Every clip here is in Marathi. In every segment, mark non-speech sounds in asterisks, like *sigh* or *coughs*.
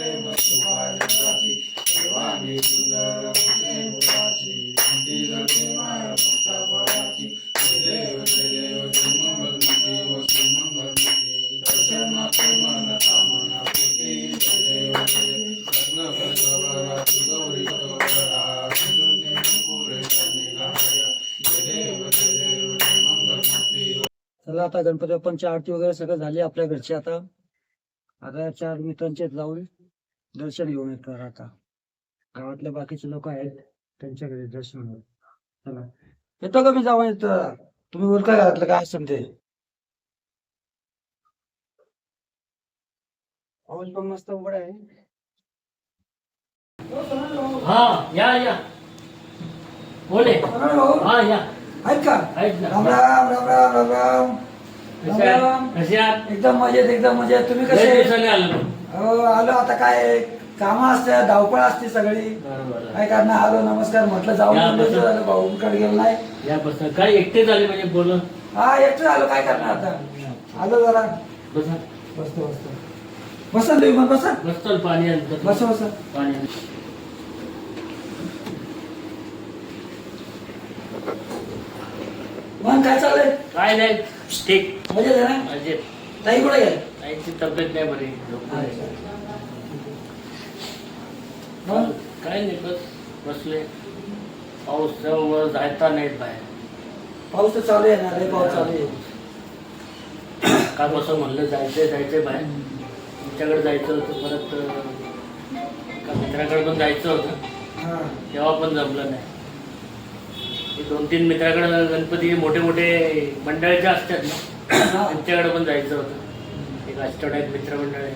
पूर्वी प्रेम सुखाची देवानी सुंदर होते मुलाची कोणती जगते माया भक्ता फळाची देव देव जय मंगलमूर्ती हो श्री मंगलमूर्ती दर्शनाचे मन कामना पूर्ती देव रत्न गजवराची गौरी गौरा चतुर्थी पुरे देव देव जय चला आता गणपती बाप्पांची आरती वगैरे सगळं झाली आपल्या घरची आता. आता या चार मित्रांचे जाऊन दर्शन घेऊन येतात आता. गावातले बाकीचे लोक आहेत त्यांच्या घरी दर्शन घेऊन चला. येतो का मी जाऊन येतो तुम्ही उरका घातलं काय असतं ते? पाऊस पण मस्त उघड आहे. हा या या. बोले. हा या. आहेत का? आहेत ना. राम राम राम राम राम राम? एकदम मजेत एकदम मजेत. तुम्ही कसे आलो. हो आलो. आता काय कामं असते धावपळ असते सगळी. बरोबर. काय करणार? आलो नमस्कार म्हटलं जाऊन या, दोन दिवस बसा. झालं भाऊंकडे गेलो नाही. या बस काय एकटे झाले म्हणजे बोल हा एकटं आलो काय करणार आता? आलो जरा. बसा. बसतो बसतो. बसा तुम्ही मग बसा. बस चल पाणी बसा बसा. पाणी आण. मग काय चाललंय? काय नाही. ठीक. मजेत आहे ना? म्हणजे ताई कुठे गेल? आईची तब्येत नाही बरी. मग? काय नाही बस बसले. पाऊस जवळ जायचा नाहीत बाहेर. पाऊस तर चालू आहे ना पाऊस चालू आहे. काल कसं म्हणलं जायचंय जायचंय बाहेर. तुमच्याकडे जायचं होतं परत एका मित्राकडे पण जायचं होतं. तेव्हा पण जमलं नाही. दोन तीन मित्राकडे गणपती मोठे मोठे मंडळ जे असतात ना. *coughs* त्यांच्याकडे पण जायचं होतं. एक अष्टोडायक मित्रमंडळ आहे.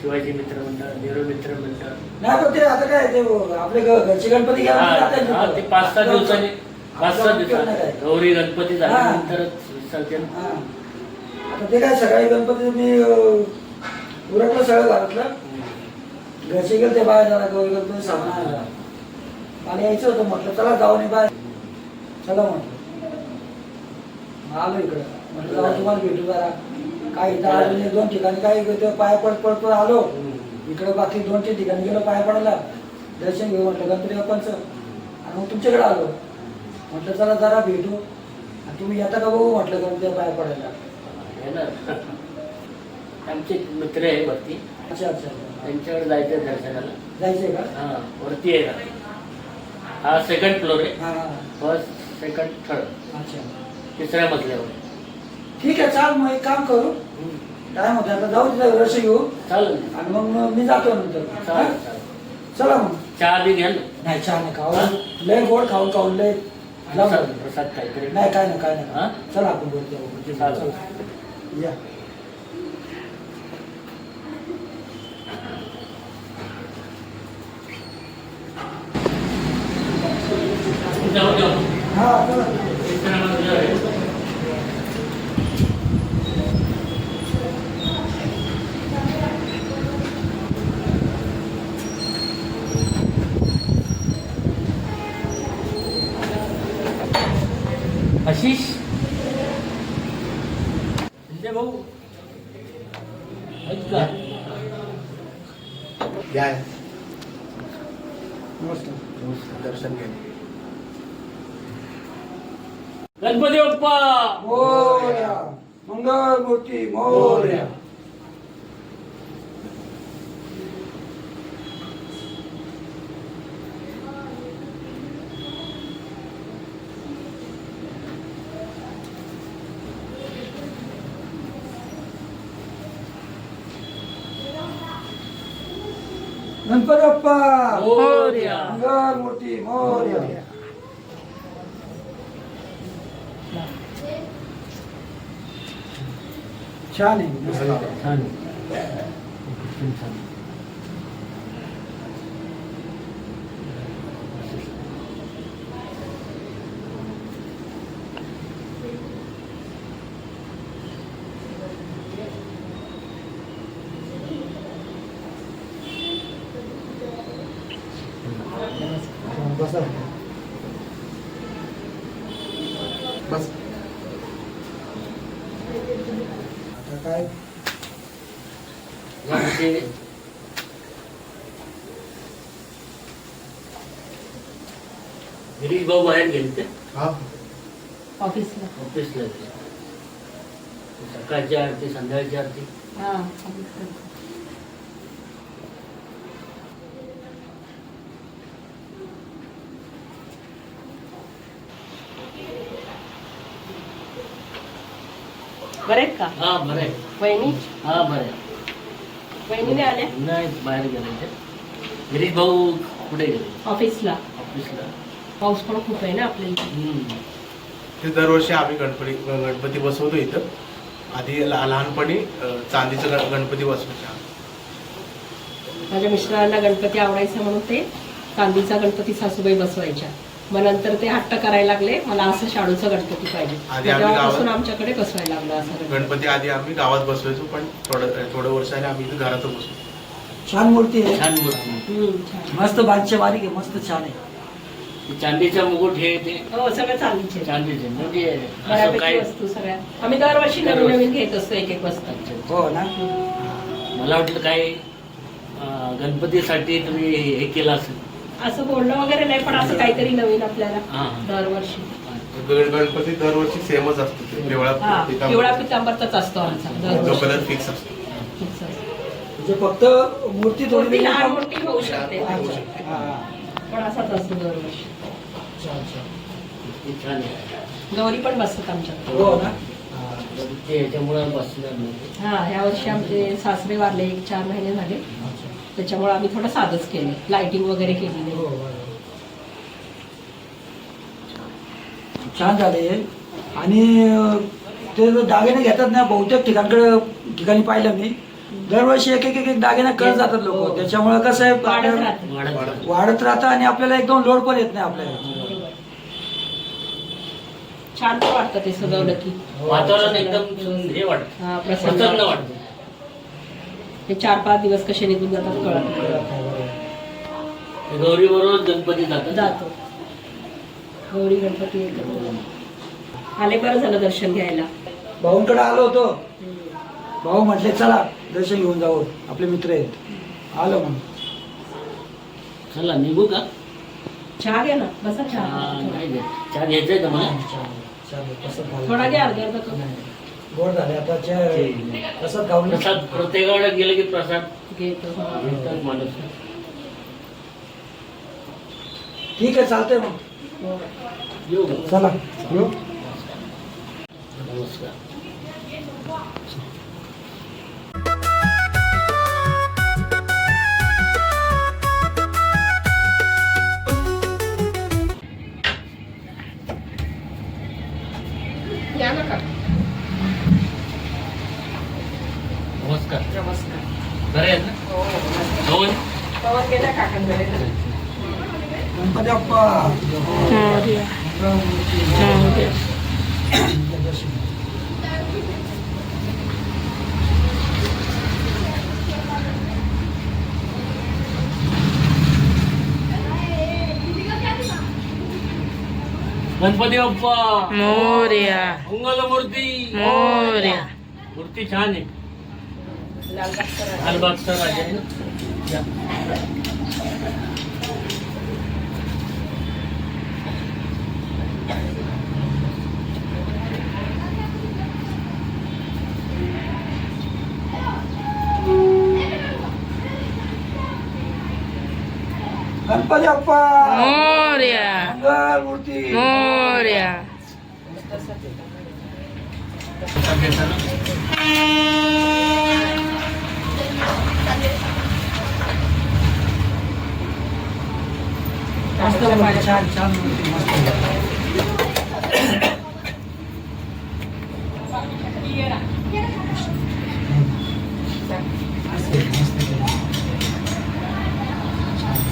शिवाजी मित्रमंडळ नेहरू मित्रमंडळ. नाही पण ते आता काय ते आपले घ- घरचे गणपती घ्या हा हा. ते पाच सहा दिवसांनी पाच सहा दिवसांनी. गौरी गणपती. झाल्यानंतरच विसर्जन. हा. आता ते काय सकाळी गणपती मी उरकलं सगळं घरातलं? घरचे गेले ते बाहेर जरा गौरी गणपती सामना आला आणि यायचं होतं म्हटलं चला जाऊन ये बाहेर. चला म्हटलं. आलो इकडं. म्हटलं जाऊ तुम्हाला भेटू जरा. काही इथं अजून एक दोन ठिकाणी काही ते पाया पड पडतो आलो. इकडे बाकी दोन तीन ठिकाणी गेलो पाया पडायला दर्शन घेऊ म्हटलं गणपती बाप्पांचं. आणि मग तुमच्याकडे आलो. म्हटलं चला जरा भेटू. आणि तुम्ही येता का बघू म्हटलं गणपती पाया पडायला. आमचे मित्र आहे वरती. अच्छा अच्छा. त्यांच्याकडे जायचं दर्शनाला. जायचंय का? हा वरती आहे ना. हा सेकंड फ्लोर आहे. फर्स्ट सेकंड थर्ड अच्छा. तिसऱ्या मजल्यावर. ठीक आहे चाल मग एक काम करू. टाइम होता आता जाऊ तिथं रस घेऊ चालेल. आणि मग मी जातो नंतर. हा? चालेल. चालेल चला मग. चहा बी घ्या ना. नाही चहा नाही खाऊ. लय गोड खाऊन खाऊन लय जाऊ. प्रसाद काहीतरी. नाही काय नाही काय हा? नाही चला आपण जाऊ चालेल. चला. या. जाऊ जाऊ हा चला. आशिष. संजय भाऊ. आहेत का? नमस्कार. दर्शन घे गणपती बाप्पा. मोर्या. मंगल मूर्ती मोर्या. गणपती बाप्पा मोरया. मंगल मूर्ती मोर्या! छान आहे. छान यामध्ये गिरीश भाऊ बाहेर गेले ते ऑफिसला ऑफिसला गेले सकाळची आरती संध्याकाळची आरती हा बरे आहेत का हा बरं आहे वहिनी हा बरं आहे वहिनीने आल्या? नाही बाहेर गेले ते. गिरीश भाऊ कुठे गेले ऑफिसला. ऑफिसला. पाऊस पण खूप आहे ना आपल्या इथे. ते दरवर्षी आम्ही गणपती गणपती बसवतो इथं. आधी लहा- लहानपणी चांदीचं गणपती बसवायचा माझ्या मिस्टरांना गणपती आवडायचा म्हणून ते चांदीचा गणपती सासूबाई बसवायच्या. मग नंतर ते हट्ट करायला लागले. मला असं शाडूचा गणपती पाहिजे. आधी आम्ही तेव्हापासून गावात- आमच्याकडे बसवायला लागलं असं गणपती. गणपती आधी आम्ही गावात बसवायचो पण थोडं थोड्या वर्षाने आम्ही इथं घरातच बसवतो छान मूर्ती आहे. छान मूर्ती हम्म, छान. मस्त बारीकचे बारीक आहे मस्त छान आहे. चांदीचा मुकुट हे ते हो सगळं चांदीचे. चांदीचे म्हणजे असं बऱ्यापैकी काय वस्तू सगळ्या. आम्ही दरवर्षी नवीन. नवीन घेत असतो एक एक वस्तू. हो ना? मला वाटलं काय अं, गणपतीसाठी तुम्ही हे केलं असेल. असं बोलणं वगैरे नाही पण असं काहीतरी नवीन आपल्याला. दरवर्षी. गणपती दरवर्षी सेमच असतो हा. पिवळा पितांबरचाच असतो आमचा दरवर्षी. फिक्स असतो. Fix असतो. म्हणजे फक्त मूर्ती थोडी मूर्ती वेगळी लहान पण- मोठी होऊ शकते. अच्छा. पण असाच असतो दरवर्षी. छान आहे. गौरी पण बसतात आमच्याकडे. हो ना? ते ह्याच्यामुळं बसणार नाही. हा ह्या वर्षी आमचे सासरे वारले एक चार महिने झाले. त्याच्यामुळे आम्ही थोडं साधच केलं लाइटिंग वगैरे केली हो, नाही बरोबर. छान झाले. आणि ते जो दागिने घेतात ना बहुतेक ठिकाणकडे ठिकाणी पाहिलं मी. दरवर्षी एक एक एक एक दागिने करत जातात लोक. त्याच्यामुळे कसं आहे वाढत राहते. आणि आपल्याला एकदम लोड पण येत नाही आपल्याला. बरोबर. छान पण वाटतं ते सजवलं की. वातावरण एकदम हे वाटत. हा प्रसन्न वाटतं. हे चार पाच दिवस कसे निघून जातात कळत. गौरी बरोबर गणपती जातात? जातो. गौरी गणपती एकत्र आले बरं झालं दर्शन घ्यायला. भाऊंकडे आलो होतो. भाऊ म्हटले चला दर्शन घेऊन जाऊ. आपले मित्र आहेत. आलो मग चला निघू का? चहा घ्या ना. बसा चहा. चहा नाही. चहा घ्यायचंय का मला. थोडा घ्या अर्धा. गोड झाले. गावलं. प्रसाद प्रत्येकाकडे गेले की प्रसाद? घेतो घेतात माणूस. ठीक आहे चालतंय मग. येऊ का? चला. येऊ. नमस्कार. नमस्कार नमस्कार बरे आहेत ना हो नमस्कार. दोन पवन गेल्या काकांकडे गणपती बाप्पा गणपती बाप्पा मोर्या मंगल मूर्ती मोर्या मूर्ती छान आहे लालबागचा राजा. लालबागचा राजा आहे ना या. गणपती बाप्पा मोर्या मंगल मूर्ती मोर्या प्रसाद घेताना मस्त मूर्ती, छान छान मूर्ती मस्त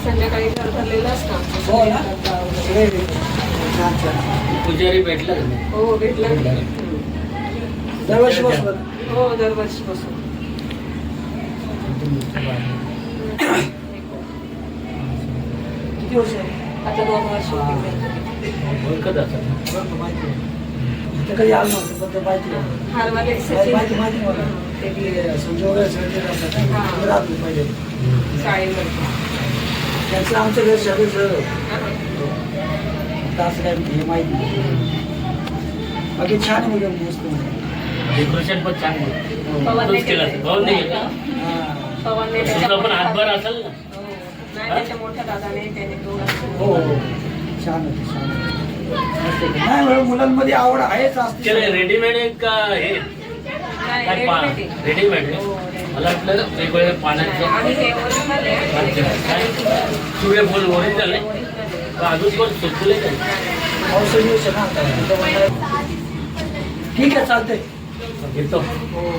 संध्याकाळी घर भरलेलं असतं आमचं. हो ना? सगळे छान छान पुजारी भेटला का नाही हो भेटलं दरवर्षी बसवत हो दरवर्षी बसून किती वर्ष आहे? आता दोन वर्ष. ओळखत असेल बरं, माहिती आहे. ते कधी आलं नव्हतं पण ते माहिती. हारवाले माहिती माहिती माहिती मला ते की संजय वगैरे सगळे ते राहतात ना. हां. ते राहत नाही पहिले शाळेमध्ये त्यांचं आमचं घर सगळं सगळं आता असं काय हे माहिती नाही बाकी छान आहे मुलं मस्त मुलं. डेकोरेशन पण छान आहे. पवनने तोच केलं असेल. हां. तुझा पण हातभार ना हो. त्याच्या मोठ्या दादाने त्याने दोन हो हो. छान होते छान होते. मस्त होते. नाही बरं, मुलांमध्ये आवड आहेच असते. केलं रेडीमेड आहे का हे. काय पा रेडीमेड आहे. रेडीमेड हो, आहे रेडीमेड. मला वाटलं वेगवेगळ्या पाण्याचं आणि हे ओरिजिनल आहे अच्छा. काय? सूर्यफूल ओरिजिनल आहे. ओरिजिनल आहे. का अजून पण सुचले का पावसाळी दिवस आहे ना आता. त्याच्यामुळे- ठीक आहे चालतंय. घेतो. हो.